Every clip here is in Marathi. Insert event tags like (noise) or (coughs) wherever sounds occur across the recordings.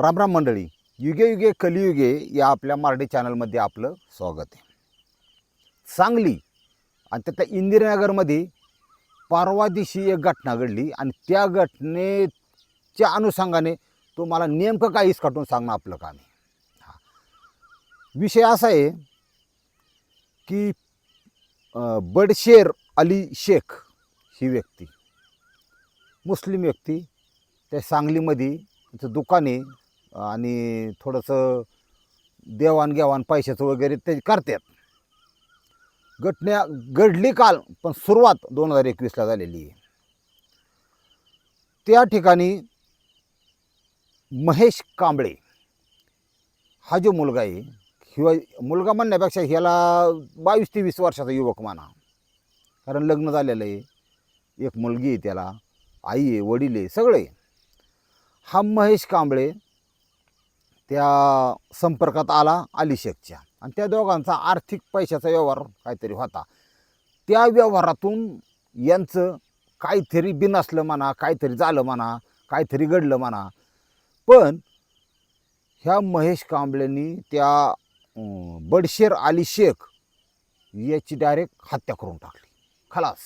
रामराम मंडळी युगे युगे कलियुगे या आपल्या मराठी चॅनलमध्ये आपलं स्वागत आहे. सांगली आणि त्यातल्या इंदिरानगरमध्ये परवा दिवशी एक घटना घडली आणि त्या घटनेच्या अनुषंगाने तुम्हाला नेमकं काही काढून सांगणं आपलं काम आहे. विषय असा आहे की बडशेर अली शेख ही व्यक्ती मुस्लिम व्यक्ती त्या सांगलीमध्ये तिचं दुकान आहे. आणि थोडंसं देवाणघेवाण पैशाचं वगैरे ते करतात. घटना घडली काल पण सुरुवात दोन हजार एकवीसला झालेली आहे. त्या ठिकाणी महेश कांबळे हा जो मुलगा आहे किंवा मुलगा म्हणण्यापेक्षा ह्याला बावीस ते वीस वर्षाचा युवक म्हणा. कारण लग्न झालेलं आहे एक मुलगी आहे त्याला आई आहे वडील आहे सगळे. हा महेश कांबळे त्या संपर्कात आला अलिशेखच्या. आणि त्या दोघांचा आर्थिक पैशाचा व्यवहार काहीतरी होता. त्या व्यवहारातून यांचं काहीतरी बिनसलं म्हणा काहीतरी झालं म्हणा काहीतरी घडलं म्हणा. पण ह्या महेश कांबळेंनी त्या बडशेर अली शेख याची डायरेक्ट हत्या करून टाकली. खलास.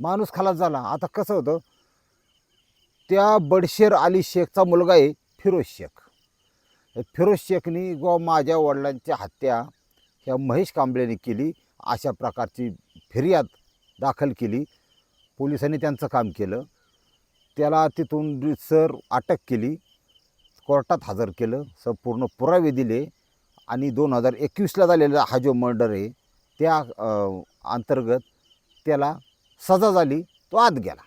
माणूस खलास झाला. आता कसं होतं? त्या बडशेर अली शेखचा मुलगा आहे फिरोज शेख फिरोज शेखनी गो माझ्या वडिलांची हत्या ह्या महेश कांबळेने केली अशा प्रकारची फिर्याद दाखल केली. पोलिसांनी त्यांचं काम केलं. त्याला तिथून सर अटक केली. कोर्टात हजर केलं. संपूर्ण पुरावे दिले. आणि दोन हजार एकवीसला झालेला हा जो मर्डर आहे त्या अंतर्गत त्याला सजा झाली. तो आत गेला.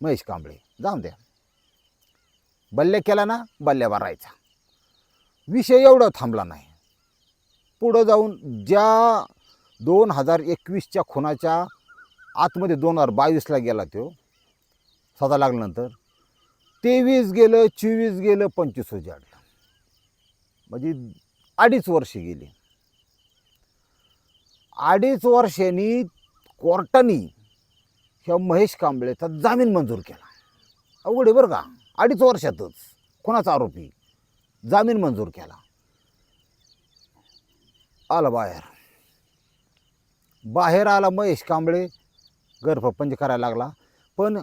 महेश कांबळे. जाऊन द्या. बल्ल्या केला ना बल्ल्या भरायचा. विषय एवढा थांबला नाही. पुढं जाऊन ज्या दोन हजार एकवीसच्या खुनाच्या आतमध्ये दोन हजार बावीसला गेला तो सजा लागल्यानंतर तेवीस गेलं चोवीस गेलं पंचवीस उजाडलं म्हणजे अडीच वर्षे गेली. अडीच वर्षांनी कोर्टाने ह्या महेश कांबळेचा जामीन मंजूर केला. अवघड आहे बरं का? अडीच वर्षातच कोणाचा आरोपी जामीन मंजूर केला. आला बाहेर. बाहेर आला महेश कांबळे गर्भपंच करायला लागला. पण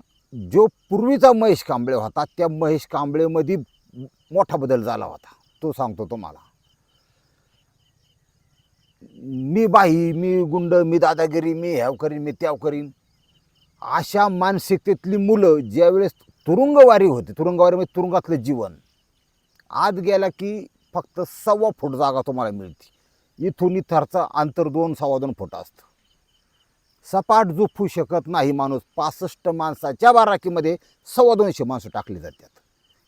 जो पूर्वीचा महेश कांबळे होता त्या महेश कांबळेमध्ये मोठा बदल झाला होता. तो सांगतो तुम्हाला. मी बाही मी गुंड मी दादागिरी मी ह्याव करीन मी त्याव करीन. अशा मानसिकतेतली मुलं ज्यावेळेस तुरुंगवारी होते. म्हणजे तुरुंगातलं जीवन. आत गेला की फक्त सव्वा फूट जागा तुम्हाला मिळते. इथून इथरचं अंतर दोन सव्वा दोन फूट असतं. सपाट झोपू शकत नाही माणूस. पासष्ट माणसाच्या बाराकीमध्ये सव्वा दोनशे माणसं टाकली जातात.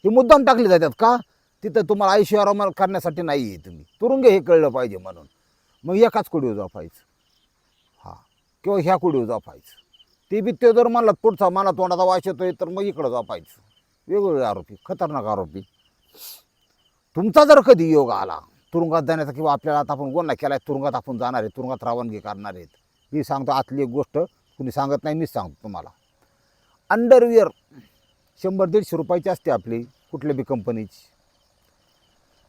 हे मुद्दाम टाकली जातात का? तिथं तुम्हाला आयुष्य आराम करण्यासाठी नाही आहे तुम्ही. तुरुंग हे कळलं पाहिजे म्हणून. मग एकाच कुडीवर झोपायचं. हां. किंवा ह्या कुडीवर झोपायचं. ते बी ते जर म्हणलं पुढचा मला तोंडाचा वास येतोय तर मग इकडं झोपायचं. वेगवेगळे आरोपी खतरनाक आरोपी. तुमचा जर कधी योग आला तुरुंगात जाण्याचा किंवा आपल्याला आता आपण गुन्हा केला आहे तुरुंगात आपण जाणार आहे तुरुंगात रावणगी करणार आहेत. मी सांगतो आतली एक गोष्ट कुणी सांगत नाही मीच सांगतो तुम्हाला. अंडरविअर शंभर दीडशे रुपयाची असते आपली कुठल्या बी कंपनीची.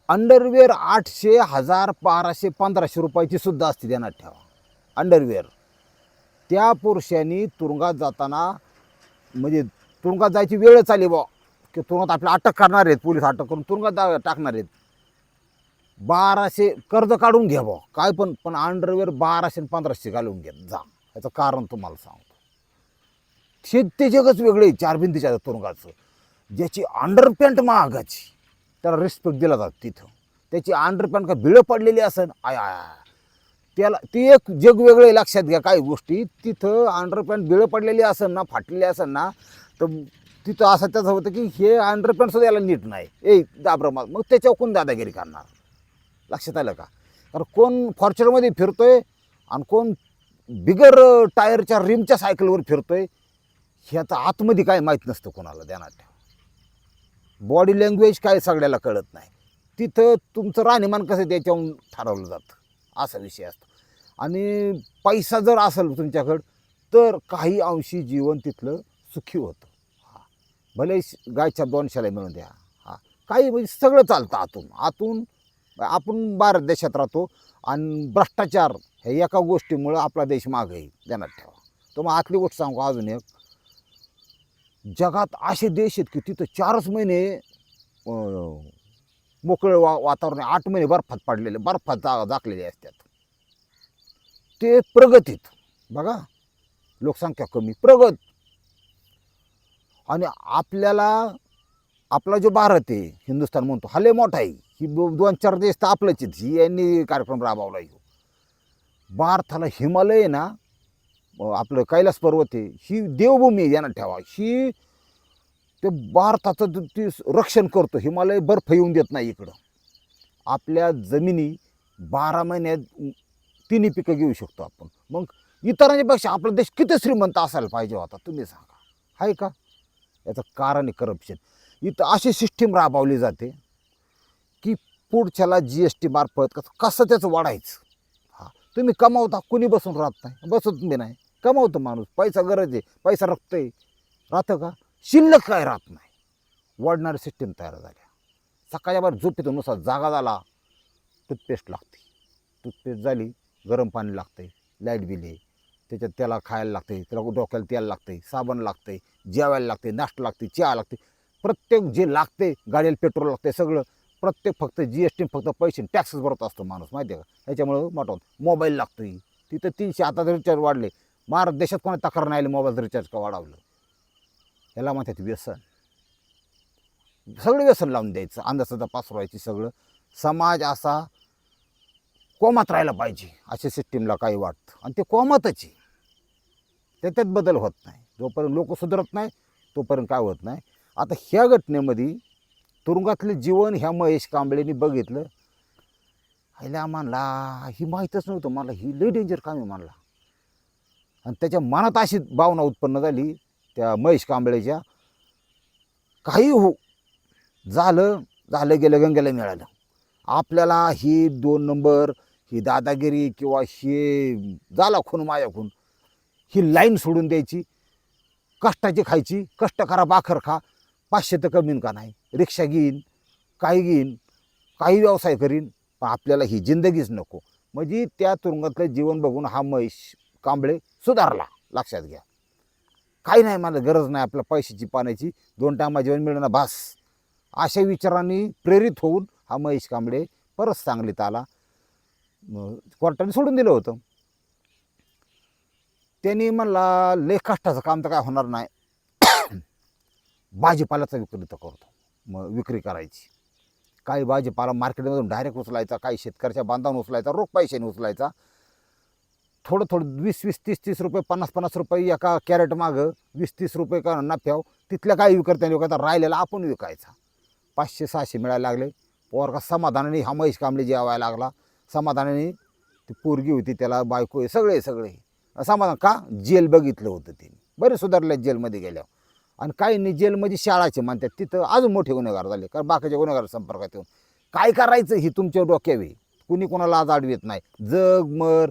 अंडरवेअर आठशे हजार बाराशे पंधराशे रुपयाची सुद्धा असते ध्यानात ठेवा. अंडरवेअर. त्या पुरुषांनी तुरुंगात जाताना म्हणजे तुरुंगात जायची वेळच आली बा की तुरुंगात आपल्या अटक करणार आहेत पोलीस अटक करून तुरुंगात जा- टाकणार आहेत. बाराशे कर्ज काढून घ्या बा काय पण पण अंडरवेअर बाराशे आणि पंधराशे घालून घ्या. जा. याचं कारण तुम्हाला सांगतो. शेती ते जगच वेगळे चार भिंतीच्या तुरुंगाचं. ज्याची अंडरपॅन्ट महागाची त्याला रिस्पेक्ट दिला जातो तिथं. त्याची अंडरपॅन्ट का बिळं पडलेली असेल आय आय आय. त्याला ती एक जग वेगळे लक्षात घ्या काही गोष्टी. तिथं अंडरपॅन्ट बिळं पडलेली असेल ना फाटलेली असेल ना तर तिथं असं त्याचं होतं की हे अंडरपॅन्टसुद्धा याला नीट नाही. ए दाबरं मग मग त्याच्यावर कोण दादागिरी करणार? लक्षात आलं का? कारण कोण फॉर्च्युनरमध्ये फिरतोय आणि कोण बिगर टायरच्या रिमच्या सायकलवर फिरतोय ह्याचं आतमध्ये काय माहीत नसतं कोणाला ध्यानात ठेवा. बॉडी लँग्वेज काय सगळ्याला कळत नाही. तिथं तुमचं राहणीमान कसं त्याच्याहून ठरवलं जातं. असा विषय असतो. आणि पैसा जर असेल तुमच्याकडं तर काही अंशी जीवन तिथलं सुखी होतं. हा. भले गायच्या दोन शाला मिळून द्या. काही म्हणजे सगळं चालतं आतून. आतून आपण भारत देशात राहतो आणि भ्रष्टाचार हे एका गोष्टीमुळं आपला देश मागही आहे ध्यानात ठेवा. तर मग आतली गोष्ट सांगू अजून एक. जगात असे देश आहेत की तिथं चारच महिने मोकळं वा वातावरण आठ महिने बर्फात पडलेले बर्फात जा झाकलेले असतात ते प्रगतीत बघा लोकसंख्या कमी प्रगत. आणि आपल्याला आपला जो भारत आहे हिंदुस्थान म्हणतो हा लय मोठा आहे. ही दोन चार देश तर आपलंच आहेत. ही यांनी कार्यक्रम राबवला ह्यो भारताला हिमालय ना आपलं कैलास पर्वत आहे. ही देवभूमी आहे यांना ठेवा. ही ते भारताचं ते- रक्षण करतो. हिमालय बर्फ येऊन देत नाही इकडं. आपल्या जमिनी बारा महिन्यात तिन्ही पिकं घेऊ शकतो आपण. मग इतरांच्यापेक्षा आपला देश किती श्रीमंत असायला पाहिजे होता तुम्ही सांगा. आहे का? याचं कारण आहे करप्शन इथं अशी सिस्टीम राबवली जाते की पुढच्याला जी एस टी मार्फत कसं कसं त्याचं वाढायचं? हा. तुम्ही कमावता कुणी बसून राहत नाही? बसत बी नाही. कमावतो माणूस. पैसा गरज आहे. पैसा रक्तय राहतं का? शिल्लक काय राहत नाही. वाढणारी सिस्टीम तयार झाल्या. सकाळच्या बाहेर झोपेतून नुसार जागा झाला टूथपेस्ट लागते. टूथपेस्ट झाली गरम पाणी लागते लाइट बिल आहे. त्याच्यात त्याला खायला लागते त्याला डोक्याला तेल लागते साबण लागते जेवायला लागते नाश्ता लागते चहा लागते. प्रत्येक जे लागते गाडीला पेट्रोल लागते सगळं प्रत्येक फक्त जी एस टी फक्त पैसे टॅक्सेस भरत असतो माणूस माहिती आहे का? याच्यामुळं मोठा मोबाईल लागतोय. तिथं तीनशे आता रिचार्ज वाढले. भारत देशात कोणी तक्रार नाही आली मोबाईल रिचार्ज का वाढवलं? याला म्हणतात व्यसन. सगळं व्यसन लावून द्यायचं. अंधश्रद्धा पासरवायची सगळं. समाज असा कोमात राहायला पाहिजे अशा सिस्टीमला काही वाटतं. आणि ते कोमातच आहे. त्याच्यात बदल होत नाही. जोपर्यंत लोक सुधारत नाही तोपर्यंत काय होत नाही. आता ह्या घटनेमध्ये तुरुंगातलं जीवन ह्या महेश कांबळेनी बघितलं. ह्याला मानला ही माहीतच नव्हतं मला. ही लई डेंजर काम आहे मानला. आणि त्याच्या मनात अशी भावना उत्पन्न झाली त्या महेश कांबळेच्या काही हो झालं झालं गेलं गंगेला मिळालं. आपल्याला ही दोन नंबर ही दादागिरी किंवा हे झाला खून माया खून ही लाईन सोडून द्यायची. कष्टाची खायची कष्ट करा बाखर खा. पाचशे तर कमीन का नाही? रिक्षा घेईन काही घेईन काही व्यवसाय करीन पण आपल्याला ही जिंदगीच नको. म्हणजे त्या तुरुंगातलं जीवन बघून हा महेश कांबळे सुधारला. लक्षात घ्या. काही नाही मला गरज नाही आपल्या पैशाची पाण्याची. दोन टायमा जेवण मिळणं भास अशा विचारांनी प्रेरित होऊन हा महेश कांबळे परत सांगलीत आला. कोर्टाने सोडून दिलं होतं. त्यांनी म्हणला लय कष्टाचं काम तर काय होणार नाही. (coughs) भाजीपाल्याचा विक्री तर करतो. मग विक्री करायची. काही भाजीपाला मार्केटमधून डायरेक्ट उचलायचा काही शेतकऱ्याच्या बांधावून उचलायचा रोख पैशाने उचलायचा. थोडं थोडं वीस वीस तीस तीस रुपये पन्नास पन्नास रुपये एका कॅरेट मागं वीस तीस रुपये का नफ्याव तिथल्या काही विकत्याने विकायचा राहिलेला आपण विकायचा. पाचशे सहाशे मिळायला लागले. पोर का समाधानाने हा महेश कांबळे जेवायला लागला. समाधानाने ती पोरगी होती त्याला बायको आहे सगळे सगळे. समाधान का? जेल बघितलं होतं तिने. बरे सुधारले जेलमध्ये गेल्यावर. आणि काहींनी जेलमध्ये शाळाचे म्हणतात तिथं अजून मोठे गुन्हेगार झाले. कारण बाकीच्या गुन्हेगार संपर्कात येऊन. काय करायचं ही तुमच्या डोक्यावे कुणी कोणाला आज आडवीत नाही. जग मर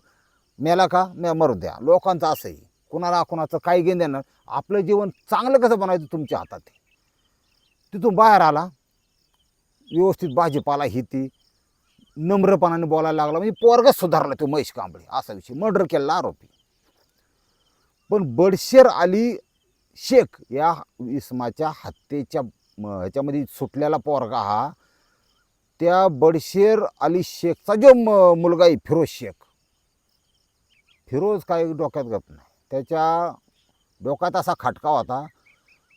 मेला का? मे मरू द्या. लोकांचं असंही कुणाला कुणाचं काही घेऊन देणार आपलं जीवन चांगलं कसं बनवायचं तुमच्या हातात आहे? तिथून बाहेर आला. व्यवस्थित भाजीपाला ही ती नम्रपणाने बोलायला लागला. म्हणजे पोरगच सुधारला तो महेश कांबळे. असा विषय. मर्डर केलेला आरोपी. पण बडशेर अली शेख या इसमाच्या हत्येच्या ह्याच्यामध्ये सुटलेला पोरगा हा त्या बडशेर अली शेखचा जो म- मुलगा आहे फिरोज शेख फिरोज काही डोक्यात गप नाही. त्याच्या डोक्यात असा खटका होता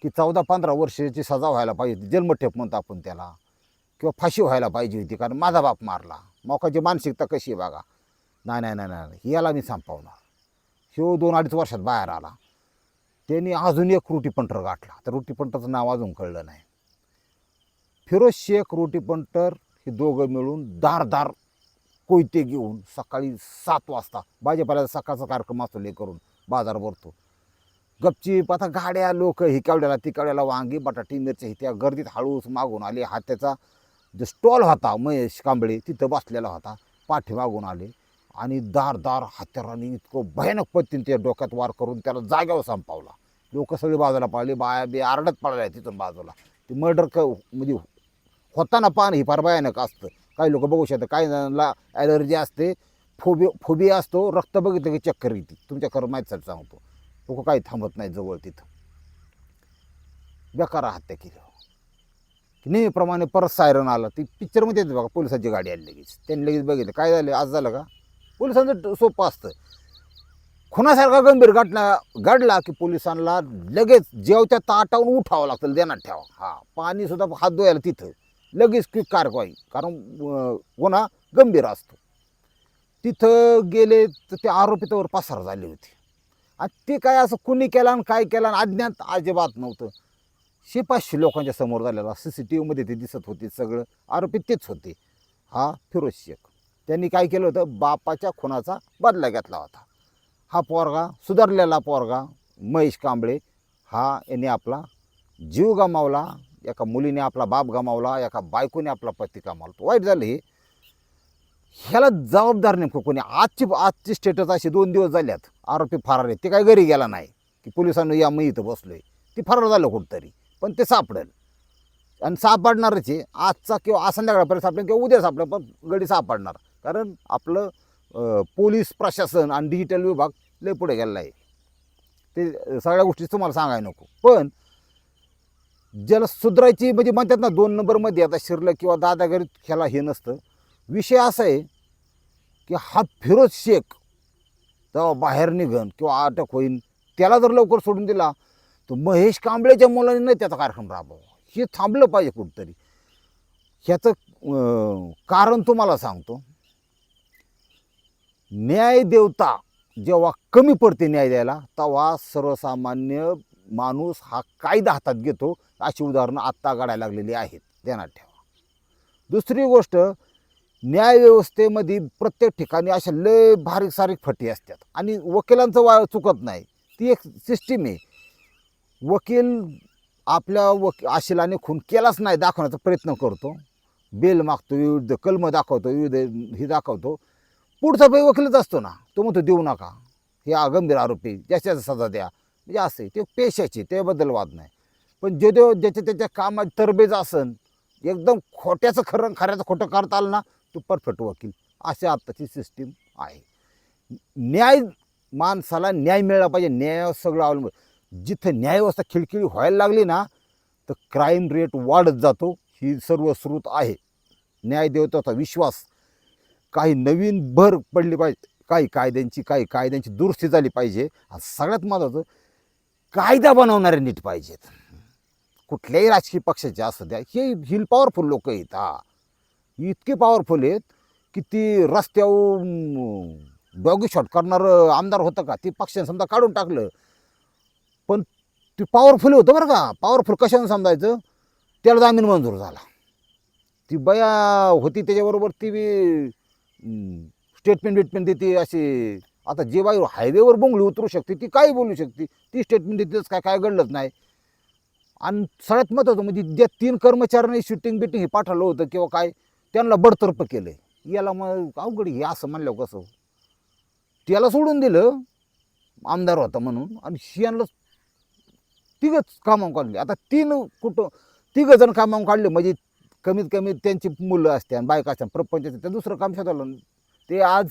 की चौदा पंधरा वर्षाची सजा व्हायला पाहिजे होती. जन्मठेप म्हणतो आपण त्याला. किंवा फाशी व्हायला पाहिजे होती कारण माझा बाप मारला. मोकाची मानसिकता कशी आहे बघा. नाही नाही नाही नाही नाही, याला मी संपवणार. शिव दोन अडीच वर्षात बाहेर आला. त्यांनी अजून एक रोटी पंटर गाठला. तर रोटी पंटरचं नाव अजून कळलं नाही. फिरोज शेख रोटी पंटर हे दोघं मिळून दार दार कोयते घेऊन सकाळी सात वाजता भाजीपाल्याचा सकाळचा कार्यक्रम असतो ले करून बाजार भरतो. गपचीप आता गाड्या लोक हिकावड्याला तिकावड्याला वांगी बटाटी मिरच्या त्या गर्दीत हळूच मागून आले. हा त्याचा जो स्टॉल होता महेश कांबळे तिथं बसलेला होता पाठी मागून आले. आणि दार दार हत्याराने इतकं भयानक पद्धतीने त्या डोक्यात वार करून त्याला जाग्यावर संपावला. लोक सगळी बाजूला पाळले बाया बी आरडत पडल्या तिथून बाजूला. ते मर्डर क म्हणजे होताना पान ही फार भयानक असतं. काही लोक बघू शकतात. काही जणांना ॲलर्जी असते फोबि फोबिया असतो. रक्त बघितलं की चक्कर येते. तुमच्या खरं माहीतसाठी सांगतो. लोक काही थांबत नाही जवळ तिथं. बेकार हत्या केली. की नेहमीप्रमाणे परत सायरन आला. ती पिक्चरमध्ये येते बघा पोलिसांची गाडी आली लगेच. त्यांनी लगेच बघितलं. काय झालं? आज झालं का? पोलिसांचं सोपं असतं. खुनासारखा गंभीर घटना घडला की पोलिसांना लगेच जेवच्या ताटावून उठावं लागतं. देण्यात ठेवा. हा पाणीसुद्धा हात धुवायला तिथं. लगेच ती कारवाई. कारण गुन्हा गंभीर असतो. तिथं गेले तर ते आरोपी त्यावर पसार झाले होते. आणि ते काय असं कुणी केलं आणि काय केलं आणि अज्ञात अजिबात नव्हतं. शे पाचशे लोकांच्या समोर झालेला सी सी टी व्हीमध्ये ते दिसत होते सगळं. आरोपी तेच होते. हा फिरोज शेख. त्यांनी काय केलं होतं? बापाच्या खुनाचा बदला घेतला होता. हा पोरगा सुधारलेला पोरगा महेश कांबळे हा यांनी आपला जीव गमावला. एका मुलीने आपला बाप गमावला एका बायकोने आपला पती गमावला. तो वाईट झालं हे. ह्याला जबाबदार नेमकं कोणी? आजची आजची स्टेटस अशी दोन दिवस झाल्यात. आरोपी फरार आहेत. ते काय घरी गेला नाही. की पोलिसांना या मी इथं बसलोय. ती फरार झालं कुठंतरी. पण ते सापडेल. आणि सापडणारच आहे. आजचा किंवा आज संध्याकाळपर्यंत सापडेल किंवा उद्या सापडेल पण गडी सापडणार. कारण आपलं पोलीस प्रशासन आणि डिजिटल विभाग लय पुढे गेलेला आहे. ते सगळ्या गोष्टी तुम्हाला सांगायला नको. पण ज्याला सुधारायची म्हणजे म्हणतात ना दोन नंबरमध्ये आता शिरलं किंवा दादागिरीत खेळा हे नसतं. विषय असा आहे की हा फिरोज शेख तेव्हा बाहेर निघन किंवा अटक होईन त्याला जर लवकर सोडून दिला तर महेश कांबळेच्या मुलांनी नाही त्याचा कार्यक्रम राबवा हे थांबलं पाहिजे कुठंतरी. ह्याचं कारण तुम्हाला सांगतो. न्याय देवता जेव्हा कमी पडते न्याय द्यायला तेव्हा सर्वसामान्य माणूस हा कायदा हातात घेतो. अशी उदाहरणं आत्ता काढायला लागलेली आहेत. ध्यानात ठेवा. दुसरी गोष्ट न्यायव्यवस्थेमध्ये प्रत्येक ठिकाणी अशा लय बारीक सारीक फटी असतात आणि वकिलांचं वा चुकत नाही. ती एक सिस्टीम आहे. वकील आपल्या वक आशिलाने खून केलाच नाही दाखवण्याचा प्रयत्न करतो. बेल मागतो विविध कलम दाखवतो विविध हे दाखवतो. पुढचा पै वकीलच असतो ना. तो म्हणतो देऊ नका. हे गंभीर आरोपी ज्याच्या सजा द्या. म्हणजे असं आहे. ते पेशाचे त्याबद्दल वाद नाही. पण जे देव ज्याच्या त्याच्या कामात तरबेज असन एकदम खोट्याचं खरं खऱ्याचं खोटं करता आलं ना तो परफेक्ट वकील. अशी आत्ताची सिस्टीम आहे. न्याय माणसाला न्याय मिळाला पाहिजे. न्यायावर सगळं अवलंबून. जिथं न्यायव्यवस्था खिळखिळी व्हायला लागली ना तर क्राईम रेट वाढत जातो. ही सर्व स्रोत आहे. न्यायदेवताचा विश्वास. काही नवीन भर पडली पाहिजे. काही कायद्यांची काही कायद्यांची दुरुस्ती झाली पाहिजे. आणि सगळ्यात महत्त्वाचं कायदा बनवणारे नीट पाहिजेत. कुठल्याही राजकीय पक्षाचे असू द्या हे हिल पॉवरफुल लोक आहेत हा. इतके पॉवरफुल आहेत की ती रस्त्यावर डॉगी शॉट करणारं आमदार होतं का ते पक्षाने समजा काढून टाकलं. पण ते पॉवरफुल होतं बरं का पॉवरफुल कशाने समजायचं? त्याला जामीन मंजूर झाला. ती बया होती त्याच्याबरोबर ती बी स्टेटमेंट बिटमेंट देते अशी आता जे बाई हायवेवर बोंगळी उतरू शकते ती काही बोलू शकते. ती स्टेटमेंट देतेच काय काय घडलंच नाही. आणि सगळ्यात महत्त्वाचं म्हणजे ज्या तीन कर्मचाऱ्यांनी शूटिंग बिटिंग हे पाठवलं होतं किंवा काय त्यांना बडतर्फ केलं याला मग अवघड हे असं म्हणल्यावर कसं? त्याला सोडून दिलं आमदार होता म्हणून आणि शियांना तिघंच कामावून काढले. आता तीन कुठं तिघं जण कामावून काढले म्हणजे कमीत कमी त्यांची मुलं असते आणि बायका असतात प्रपंच त्या दुसरं काम शोधलं ते आज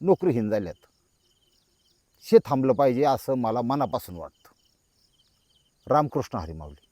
नोकरीहीन झाल्यात. शे थांबलं पाहिजे असं मला मनापासून वाटतं. रामकृष्ण हरी माऊली